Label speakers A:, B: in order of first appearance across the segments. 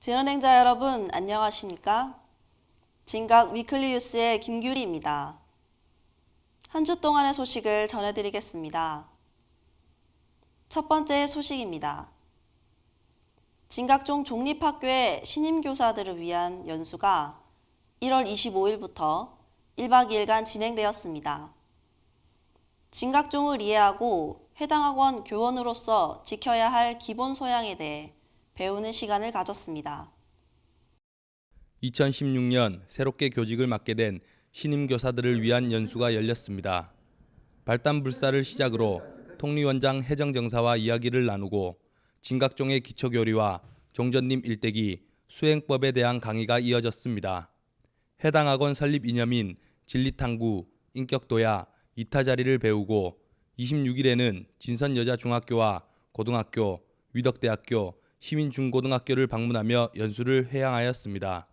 A: 진언행자 여러분 안녕하십니까? 진각 위클리 뉴스의 김규리입니다. 한 주 동안의 소식을 전해드리겠습니다. 첫 번째 소식입니다. 진각종 종립학교의 신임 교사들을 위한 연수가 1월 25일부터 1박 2일간 진행되었습니다. 진각종을 이해하고 해당 학원 교원으로서 지켜야 할 기본 소양에 대해 배우는 시간을 가졌습니다.
B: 2016년 새롭게 교직을 맡게 된 신임 교사들을 위한 연수가 열렸습니다. 발단불사를 시작으로 통리원장 해정정사와 이야기를 나누고 진각종의 기초교리와 종전님 일대기 수행법에 대한 강의가 이어졌습니다. 해당 학원 설립 이념인 진리탐구, 인격도야, 이타 자리를 배우고 26일에는 진선여자중학교와 고등학교, 위덕대학교, 시민중고등학교를 방문하며 연수를 회양하였습니다.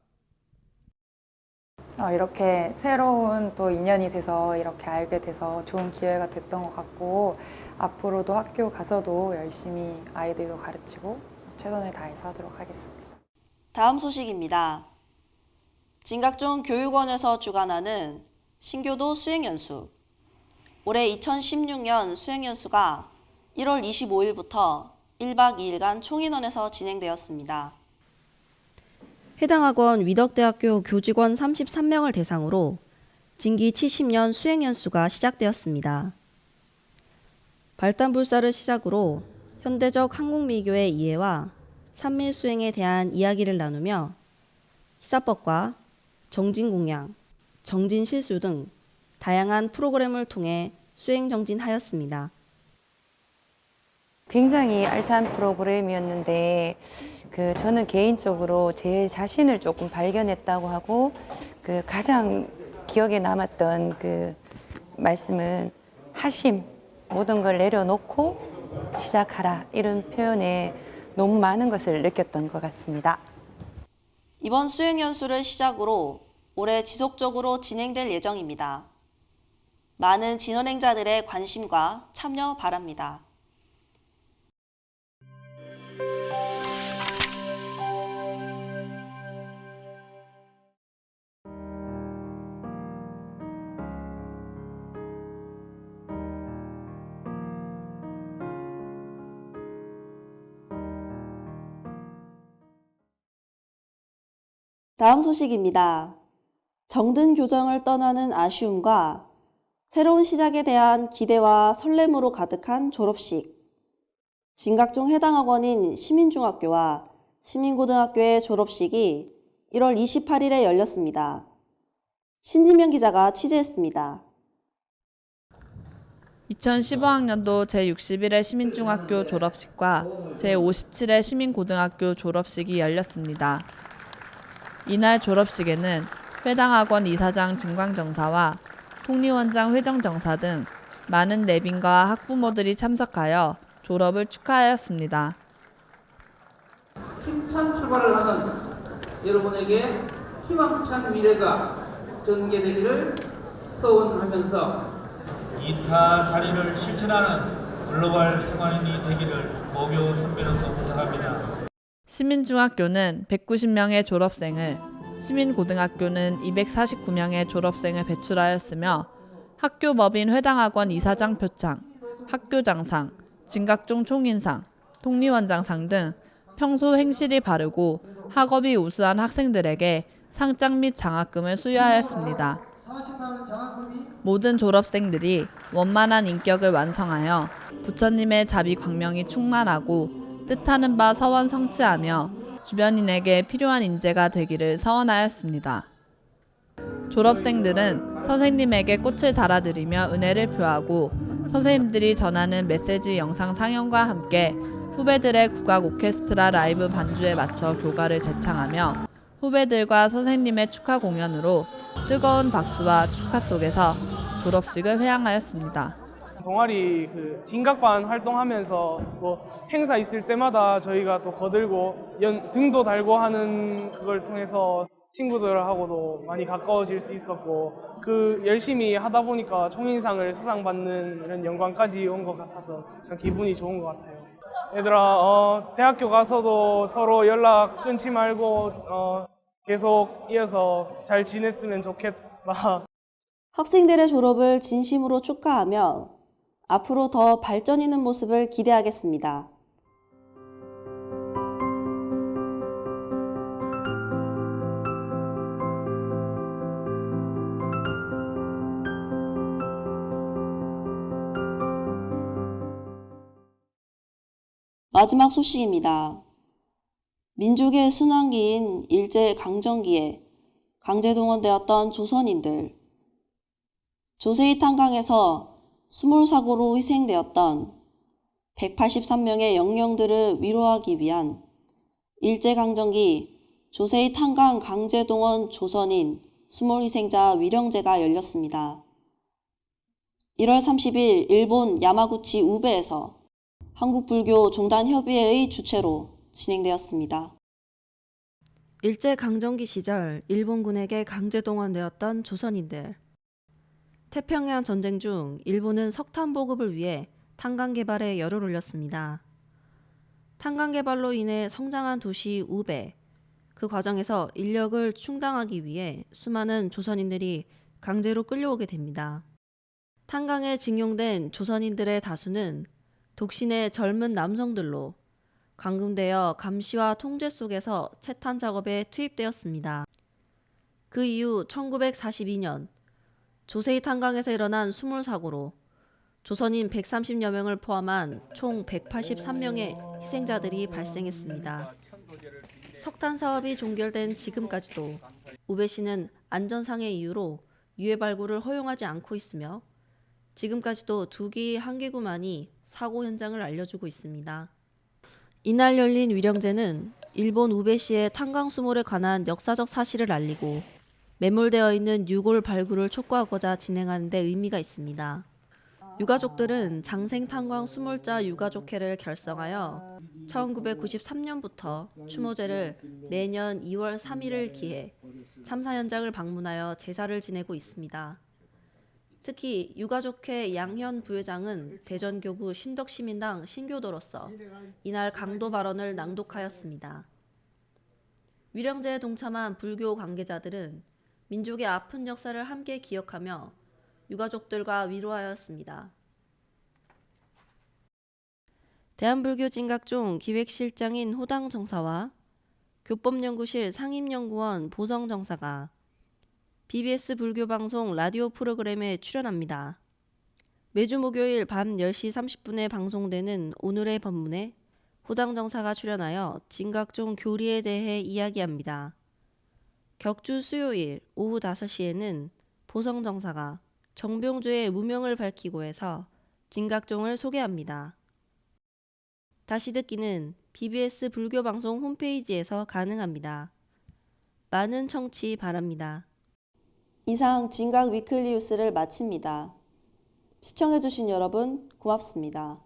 C: 어, 이렇게 새로운 또 인연이 돼서 이렇게 알게 돼서 좋은 기회가 됐던 것 같고 앞으로도 학교 가서도 열심히 아이들도 가르치고 최선을 다해서 하도록 하겠습니다.
A: 다음 소식입니다. 진각종 교육원에서 주관하는 신교도 수행연수. 올해 2016년 수행연수가 1월 25일부터 1박 2일간 총인원에서 진행되었습니다. 해당 학원 위덕대학교 교직원 33명을 대상으로 진기 70년 수행 연수가 시작되었습니다. 발단불사를 시작으로 현대적 한국미교의 이해와 산밀 수행에 대한 이야기를 나누며 희사법과 정진공양, 정진실수 등 다양한 프로그램을 통해 수행 정진하였습니다.
D: 굉장히 알찬 프로그램이었는데 그 저는 개인적으로 제 자신을 조금 발견했다고 하고 그 가장 기억에 남았던 그 말씀은 하심 모든 걸 내려놓고 시작하라 이런 표현에 너무 많은 것을 느꼈던 것 같습니다.
A: 이번 수행 연수를 시작으로 올해 지속적으로 진행될 예정입니다. 많은 진원행자들의 관심과 참여 바랍니다. 다음 소식입니다. 정든 교정을 떠나는 아쉬움과 새로운 시작에 대한 기대와 설렘으로 가득한 졸업식. 진각종 해당 학원인 시민중학교와 시민고등학교의 졸업식이 1월 28일에 열렸습니다. 신지명 기자가 취재했습니다.
E: 2015학년도 제61회 시민중학교 졸업식과 제57회 시민고등학교 졸업식이 열렸습니다. 이날 졸업식에는 회당 학원 이사장 증광정사와 통리원장 회정정사 등 많은 내빈과 학부모들이 참석하여 졸업을 축하하였습니다.
F: 힘찬 출발을 하는 여러분에게 희망찬 미래가 전개되기를 소원하면서
G: 이타 자리를 실천하는 글로벌 생활인이 되기를 모교 선배로서 부탁합니다.
E: 시민중학교는 190명의 졸업생을, 시민고등학교는 249명의 졸업생을 배출하였으며 학교법인 회당학원 이사장 표창, 학교장상, 진각종 총인상, 통리원장상 등 평소 행실이 바르고 학업이 우수한 학생들에게 상장 및 장학금을 수여하였습니다. 모든 졸업생들이 원만한 인격을 완성하여 부처님의 자비 광명이 충만하고 뜻하는 바 서원 성취하며 주변인에게 필요한 인재가 되기를 서원하였습니다. 졸업생들은 선생님에게 꽃을 달아드리며 은혜를 표하고 선생님들이 전하는 메시지 영상 상영과 함께 후배들의 국악 오케스트라 라이브 반주에 맞춰 교가를 재창하며 후배들과 선생님의 축하 공연으로 뜨거운 박수와 축하 속에서 졸업식을 회양하였습니다.
H: 동아리 그 진각반 활동하면서 뭐 행사 있을 때마다 저희가 또 거들고 연, 등도 달고 하는 그걸 통해서 친구들하고도 많이 가까워질 수 있었고 그 열심히 하다 보니까 총인상을 수상받는 이런 영광까지 온 것 같아서 참 기분이 좋은 것 같아요. 얘들아 어, 대학교 가서도 서로 연락 끊지 말고 어, 계속 이어서 잘 지냈으면 좋겠다.
I: 학생들의 졸업을 진심으로 축하하며 앞으로 더 발전 있는 모습을 기대하겠습니다. 마지막 소식입니다. 민족의 순환기인 일제 강점기에 강제동원되었던 조선인들, 조세희 탄광에서 수몰사고로 희생되었던 183명의 영령들을 위로하기 위한 일제강점기 조세희 탄광 강제동원 조선인 수몰 희생자 위령제가 열렸습니다. 1월 30일 일본 야마구치 우베에서 한국불교 종단협의회의 주최로 진행되었습니다.
A: 일제 강점기 시절 일본군에게 강제 동원되었던 조선인들. 태평양 전쟁 중 일본은 석탄 보급을 위해 탄광 개발에 열을 올렸습니다. 탄광 개발로 인해 성장한 도시 우베. 그 과정에서 인력을 충당하기 위해 수많은 조선인들이 강제로 끌려오게 됩니다. 탄광에 징용된 조선인들의 다수는 독신의 젊은 남성들로 감금되어 감시와 통제 속에서 채탄 작업에 투입되었습니다. 그 이후 1942년 조세희 탄광에서 일어난 수몰 사고로 조선인 130여 명을 포함한 총 183명의 희생자들이 발생했습니다. 석탄 사업이 종결된 지금까지도 우베시는 안전상의 이유로 유해 발굴을 허용하지 않고 있으며 지금까지도 두 개의 한계구만이 사고 현장을 알려주고 있습니다. 이날 열린 위령제는 일본 우베시의 탄광 수몰에 관한 역사적 사실을 알리고 매몰되어 있는 유골 발굴을 촉구하고자 진행하는 데 의미가 있습니다. 유가족들은 장생 탄광 수몰자 유가족회를 결성하여 1993년부터 추모제를 매년 2월 3일을 기해 참사 현장을 방문하여 제사를 지내고 있습니다. 특히 유가족회 양현 부회장은 대전교구 신덕시민당 신교도로서 이날 강도 발언을 낭독하였습니다. 위령제에 동참한 불교 관계자들은 민족의 아픈 역사를 함께 기억하며 유가족들과 위로하였습니다. 대한불교 진각종 기획실장인 호당 정사와 교법연구실 상임연구원 보성 정사가 BBS 불교 방송 라디오 프로그램에 출연합니다. 매주 목요일 밤 10시 30분에 방송되는 오늘의 법문에 호당 정사가 출연하여 진각종 교리에 대해 이야기합니다. 격주 수요일 오후 5시에는 보성 정사가 정병주의 무명을 밝히고 해서 진각종을 소개합니다. 다시 듣기는 BBS 불교 방송 홈페이지에서 가능합니다. 많은 청취 바랍니다.
I: 이상 진각 위클리 뉴스를 마칩니다. 시청해주신 여러분 고맙습니다.